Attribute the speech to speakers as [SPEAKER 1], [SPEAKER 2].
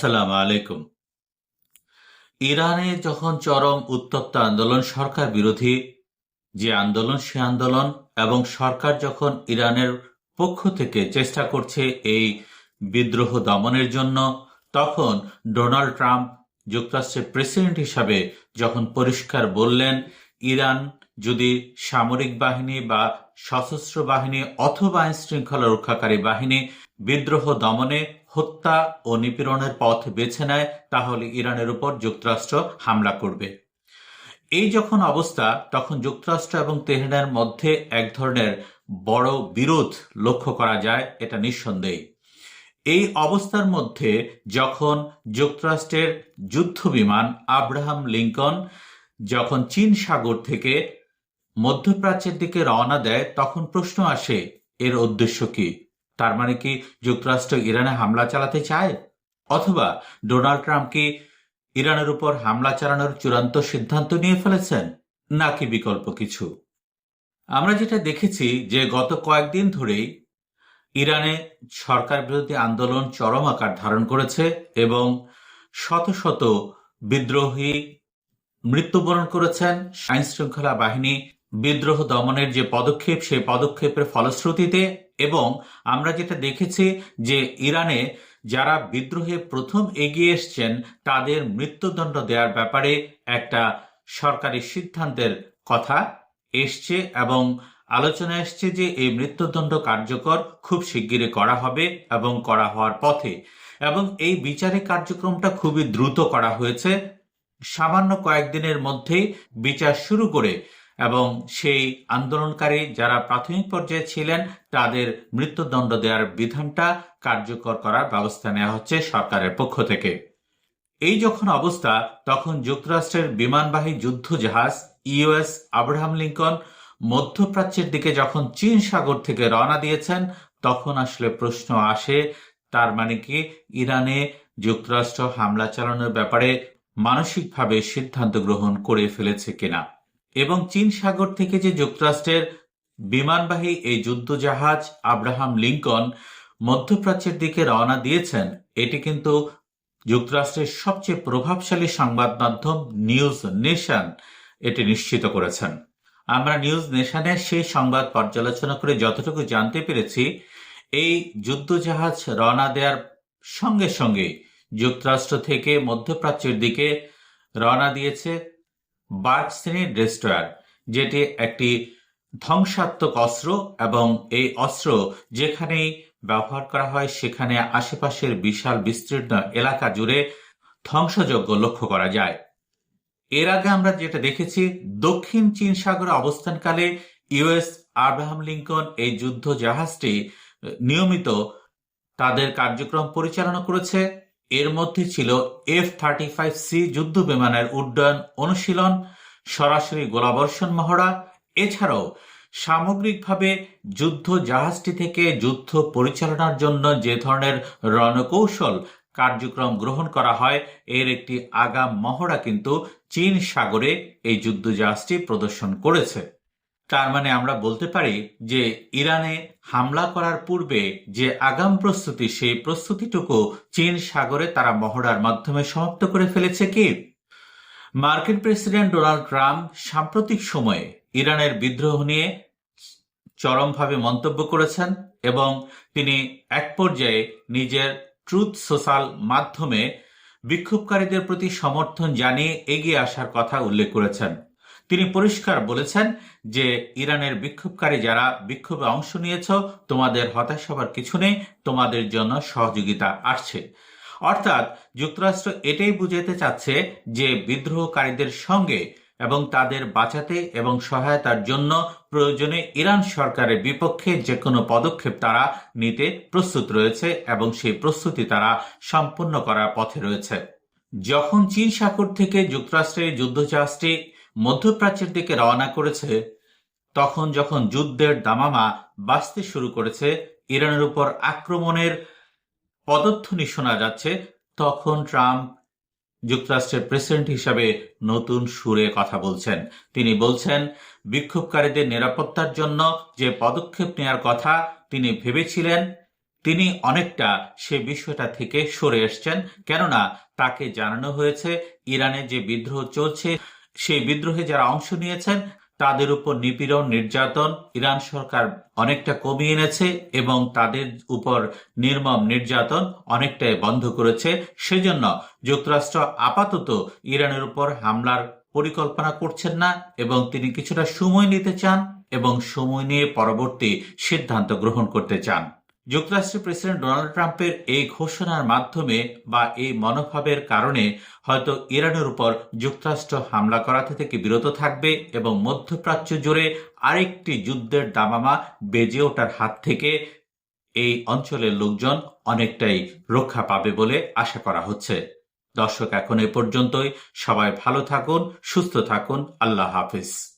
[SPEAKER 1] আসসালামু আলাইকুম। ইরানে যখন চরম উত্তপ্ত আন্দোলন সরকার বিরোধী, যে আন্দোলন, সে আন্দোলন এবং সরকার যখন ইরানের পক্ষ থেকে চেষ্টা করছে এই বিদ্রোহ দমনের জন্য, তখন ডোনাল্ড ট্রাম্প যুক্তরাষ্ট্রের প্রেসিডেন্ট হিসাবে যখন পরিষ্কার বললেন, ইরান যদি সামরিক বাহিনী বা সশস্ত্র বাহিনী অথবা আইন শৃঙ্খলা রক্ষাকারী বাহিনী বিদ্রোহ দমনে হত্যা ও নিপীড়নের পথ বেছে নেয়, তাহলে ইরানের উপর যুক্তরাষ্ট্র হামলা করবে। এই যখন অবস্থা, তখন যুক্তরাষ্ট্র এবং তেহরানের মধ্যে এক ধরনের বড় বিরোধ লক্ষ্য করা যায়, এটা নিঃসন্দেহে। এই অবস্থার মধ্যে যখন যুক্তরাষ্ট্রের যুদ্ধ বিমান আব্রাহাম লিঙ্কন যখন চীন সাগর থেকে মধ্যপ্রাচ্যের দিকে রওনা দেয়, তখন প্রশ্ন আসে, এর উদ্দেশ্য কি? তার মানে কি যুক্তরাষ্ট্র ইরানে হামলা চালাতে চায়? অথবা ডোনাল্ড ট্রাম্প কি ইরানের উপর হামলা চালানোর চূড়ান্ত সিদ্ধান্ত নিয়ে ফেলেছেন? নাকি বিকল্প কিছু? আমরা যেটা দেখেছি যে গত কয়েকদিন ধরেই ইরানে সরকার বিরোধী আন্দোলন চরম আকার ধারণ করেছে এবং শত শত বিদ্রোহী মৃত্যুবরণ করেছেন। আইন শৃঙ্খলা বাহিনী বিদ্রোহ দমনের যে পদক্ষেপ, সেই পদক্ষেপের ফলশ্রুতিতে এবং আমরা যেটা দেখেছি যে ইরানে যারা বিদ্রোহে প্রথম এগিয়ে এসছেন, তাদের মৃত্যুদণ্ড দেওয়ার ব্যাপারে একটা সরকারি সিদ্ধান্তের কথা এসছে এবং আলোচনা এসছে যে এই মৃত্যুদণ্ড কার্যকর খুব শিগগিরই করা হবে এবং করা হওয়ার পথে। এবং এই বিচারিক কার্যক্রমটা খুবই দ্রুত করা হয়েছে। সামান্য কয়েকদিনের মধ্যেই বিচার শুরু করে এবং সেই আন্দোলনকারী যারা প্রাথমিক পর্যায়ে ছিলেন, তাদের মৃত্যুদণ্ড দেওয়ার বিধানটা কার্যকর করার ব্যবস্থা নেওয়া হচ্ছে সরকারের পক্ষ থেকে। এই যখন অবস্থা, তখন যুক্তরাষ্ট্রের বিমানবাহী যুদ্ধ জাহাজ ইউএস আব্রাহাম লিঙ্কন মধ্যপ্রাচ্যের দিকে যখন চীন সাগর থেকে রওনা দিয়েছেন, তখন আসলে প্রশ্ন আসে, তার মানে কি ইরানে যুক্তরাষ্ট্র হামলা চালানোর ব্যাপারে মানসিকভাবে সিদ্ধান্ত গ্রহণ করে ফেলেছে কিনা? এবং চীন সাগর থেকে যে যুক্তরাষ্ট্রের বিমানবাহী এই যুদ্ধজাহাজ আব্রাহাম লিঙ্কন মধ্যপ্রাচ্যের দিকে রওনা দিয়েছেন, এটি কিন্তু যুক্তরাষ্ট্রের সবচেয়ে প্রভাবশালী সংবাদ মাধ্যম নিউজ নেশন এটি নিশ্চিত করেছেন। আমরা নিউজ নেশনের সেই সংবাদ পর্যালোচনা করে যতটুকু জানতে পেরেছি, এই যুদ্ধজাহাজ রওনা দেওয়ার সঙ্গে সঙ্গে যুক্তরাষ্ট্র থেকে মধ্যপ্রাচ্যের দিকে রওনা দিয়েছে। বার্ক শ্রেণির ডেস্ট্রয়ার, যেটি একটি ধ্বংসাত্মক অস্ত্র এবং এই অস্ত্র যেখানেই ব্যবহার করা হয়, সেখানে আশেপাশের বিশাল বিস্তীর্ণ এলাকা জুড়ে ধ্বংসযোগ্য লক্ষ্য করা যায়। এর আগে আমরা যেটা দেখেছি, দক্ষিণ চীন সাগরে অবস্থানকালে ইউএস আব্রাহাম লিঙ্কন এই যুদ্ধ জাহাজটি নিয়মিত তাদের কার্যক্রম পরিচালনা করেছে। এর মধ্যে ছিল এফ থার্টি ফাইভ সি যুদ্ধ বিমানের উড্ডয়ন অনুশীলন, সরাসরি গোলাবর্ষণ মহড়া, এছাড়াও সামগ্রিকভাবে যুদ্ধ জাহাজটি থেকে যুদ্ধ পরিচালনার জন্য যে ধরনের রণকৌশল কার্যক্রম গ্রহণ করা হয়, এর একটি আগাম মহড়া কিন্তু চীন সাগরে এই যুদ্ধ জাহাজটি প্রদর্শন করেছে। তার মানে আমরা বলতে পারি যে ইরানে হামলা করার পূর্বে যে আগাম প্রস্তুতি, সেই প্রস্তুতিটুকু চীন সাগরে তারা মহড়ার মাধ্যমে সমাপ্ত করে ফেলেছে কি? মার্কিন প্রেসিডেন্ট ডোনাল্ড ট্রাম্প সাম্প্রতিক সময়ে ইরানের বিদ্রোহ নিয়ে চরমভাবে মন্তব্য করেছেন এবং তিনি এক পর্যায়ে নিজের ট্রুথ সোশ্যাল মাধ্যমে বিক্ষোভকারীদের প্রতি সমর্থন জানিয়ে এগিয়ে আসার কথা উল্লেখ করেছেন। তিনি পরিষ্কার বলেছেন যে, ইরানের বিক্ষোভকারী যারা বিক্ষোভে অংশ নিয়েছ, তোমাদের হতাশ হবার কিছু নেই, তোমাদের জন্য সহযোগিতা আসছে। অর্থাৎ, যুক্তরাষ্ট্র এটাই বুঝাতে চাচ্ছে যে, বিদ্রোহকারীদের সঙ্গে এবং তাদের বাঁচাতে এবং সহায়তার জন্য প্রয়োজনে ইরান সরকারের বিপক্ষে যে কোনো পদক্ষেপ তারা নিতে প্রস্তুত রয়েছে এবং সেই প্রস্তুতি তারা সম্পূর্ণ করার পথে রয়েছে। যখন চীন সাগর থেকে যুক্তরাষ্ট্রের যুদ্ধজাহাজটি মধ্যপ্রাচ্যের দিকে রওনা করেছে, তখন যখন যুদ্ধের দামামা বাঁচতে শুরু করেছে, ইরানের উপর আক্রমণের পদধ্বনি শোনা যাচ্ছে, তখন ট্রাম্প যুক্তরাষ্ট্রের প্রেসিডেন্ট হিসাবে নতুন সুরে কথা বলছেন। তিনি বলছেন, বিক্ষোভকারীদের নিরাপত্তার জন্য যে পদক্ষেপ নেওয়ার কথা তিনি ভেবেছিলেন, তিনি অনেকটা সে বিষয়টা থেকে সরে এসছেন, কেননা তাকে জানানো হয়েছে, ইরানে যে বিদ্রোহ চলছে সেই বিদ্রোহে যারা অংশ নিয়েছেন, তাদের উপর নিপীড়ন, নির্যাতন ইরান সরকার অনেকটা কমিয়ে এনেছে এবং তাদের উপর নির্মম নির্যাতন অনেকটাই বন্ধ করেছে। সেজন্য যুক্তরাষ্ট্র আপাতত ইরানের উপর হামলার পরিকল্পনা করছেন না এবং তিনি কিছুটা সময় নিতে চান এবং সময় নিয়ে পরবর্তী সিদ্ধান্ত গ্রহণ করতে চান। যুক্তরাষ্ট্রের প্রেসিডেন্ট ডোনাল্ড ট্রাম্পের এই ঘোষণার মাধ্যমে বা এই মনোভাবের কারণে হয়তো ইরানের উপর যুক্তরাষ্ট্র হামলা করাতে থেকে বিরত থাকবে এবং মধ্যপ্রাচ্য জুড়ে আরেকটি যুদ্ধের দামামা বেজে ওঠার হাত থেকে এই অঞ্চলের লোকজন অনেকটাই রক্ষা পাবে বলে আশা করা হচ্ছে। দর্শক, এখন এ পর্যন্তই। সবাই ভালো থাকুন, সুস্থ থাকুন। আল্লাহ হাফিজ।